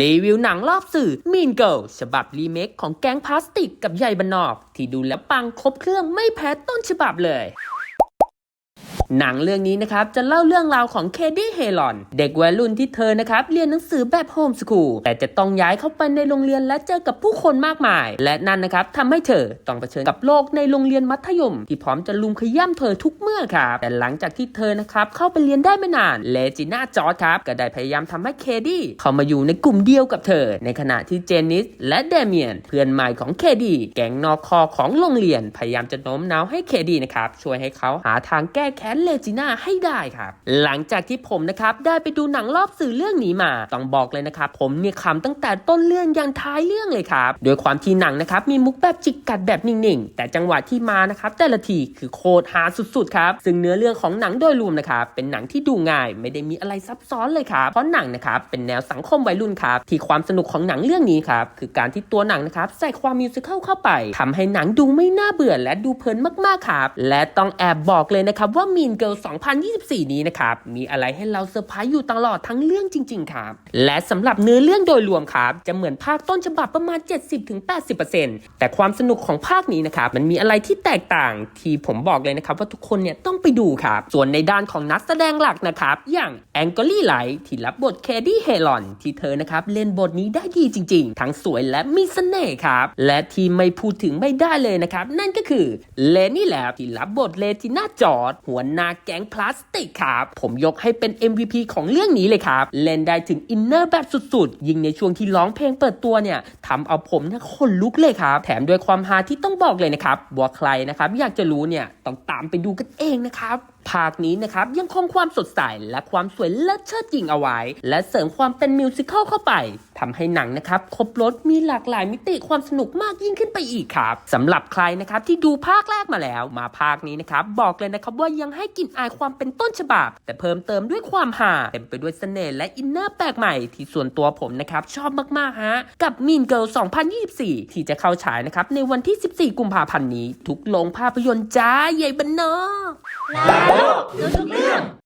รีวิวหนังรอบสื่อ Mean Girl ฉบับรีเมคของแก๊งพลาสติกกับใยบันนอก ที่ดูแล้วปังครบเครื่องไม่แพ้ต้นฉบับเลย หนังเรื่องนี้นะครับจะเล่าเรื่องราวของเคดี้เฮลอน เด็กวัยรุ่นที่เธอนะครับเรียนหนังสือแบบโฮมสคูลแต่จะต้องย้ายเข้าไปในโรงเรียนและเจอกับผู้คนมากมาย และนั่นนะครับทำให้เธอต้องเผชิญกับโลกในโรงเรียนมัธยม ที่พร้อมจะลุมขย้ำเธอทุกเมื่อครับแต่หลังจากที่เธอนะครับเข้าไปเรียนได้ไม่นานเลจิน่าจอร์ดครับก็ได้พยายามทำให้เคดี้เข้ามาอยู่ในกลุ่มเดียวกับเธอ ในขณะที่เจนนิสและเดเมียน เพื่อนใหม่ของเคดี้แก๊งนอกคอของโรงเรียน พยายามจะโน้มน้าวให้เคดี้นะครับช่วยให้เขาหาทางแก้แค้นเลจิน่าให้ได้ครับ หลังจากที่ผมนะครับได้ไปดูหนังรอบสื่อเรื่องนี้มา ต้องบอกเลยนะครับผมเนี่ยขำตั้งแต่ต้นเรื่องยันท้ายเรื่องเลยครับโดยความที่หนังนะครับมีมุกแบบจิกกัดแบบนิ่งๆ แต่จังหวะที่มานะครับแต่ละทีคือโคตรหาสุดๆครับซึ่งเนื้อเรื่องของหนังโดยรวมนะครับเป็นหนังที่ดูง่าย ไม่ได้มีอะไรซับซ้อนเลยครับเพราะหนังนะครับเป็นแนวสังคมวัยรุ่นครับที่ความสนุกของหนังเรื่องนี้ครับคือการที่ตัวหนังนะครับใส่ความมิวสิควลเข้าไปทำให้หนังดูไม่น่าเบื่อและดูเพลินมากๆครับและต้องแอบบอกเลยนะครับว่า Mean Girl 2024 นี้นะครับ มีอะไรให้เราเซอร์ไพรส์อยู่ตลอดทั้งเรื่องจริง ๆ ครับ และสำหรับเนื้อเรื่องโดยรวมครับ จะเหมือนภาคต้นฉบับประมาณ 70-80%แต่ความสนุกของภาคนี้นะครับ มันมีอะไรที่แตกต่างที่ผมบอกเลยนะครับ ว่าทุกคนเนี่ยต้องไปดูครับ ส่วนในด้านของนักแสดงหลักนะครับ อย่างแองเกอรี่ไลท์ที่รับบทแคดี้เฮลอนที่เธอนะครับเล่นบทนี้ได้ดีจริง ๆ ทั้งสวยและมีเสน่ห์ครับ และที่ไม่พูดถึงไม่ได้เลยนะครับ นั่นก็คือเลนี่และที่รับบทเลติน่าจอร์ดหัวหน้าแก๊งพลาสติกครับ ผมยกให้เป็น MVP ของเรื่องนี้เลยครับ เล่นได้ถึงอินเนอร์แบบสุดๆ ยิ่งในช่วงที่ร้องเพลงเปิดตัวเนี่ยทำเอาผมเนี่ยขนลุกเลยครับ แถมด้วยความฮาที่ต้องบอกเลยนะครับว่าใครนะครับ อยากจะรู้เนี่ยต้องตามไปดูกันเองนะครับภาคนี้นะครับยังคงความสดใสและความสวยเลิศเชิดจริงเอาไว้ และเสริมความเป็นมิวสิควลเข้าไปทำให้หนังนะครับครบรถมีหลากหลายมิติความสนุกมากยิ่งขึ้นไปอีกครับสำหรับใครนะครับที่ดูภาคแรกมาแล้ว มาภาคนี้นะครับบอกเลยนะครับว่ายังให้กลิ่นอายความเป็นต้นฉบับ แต่เพิ่มเติมด้วยความฮาเต็มไปด้วยเสน่ห์และอินเนอร์แปลกใหม่ที่ส่วนตัวผมนะครับชอบมากๆฮะกับ Mean Girl 2024 ที่จะเข้าฉายนะครับในวันที่ 14 กุมภาพันธ์นี้ ทุกโรงภาพยนตร์จ้าใหญ่บันนอก 요? 요즘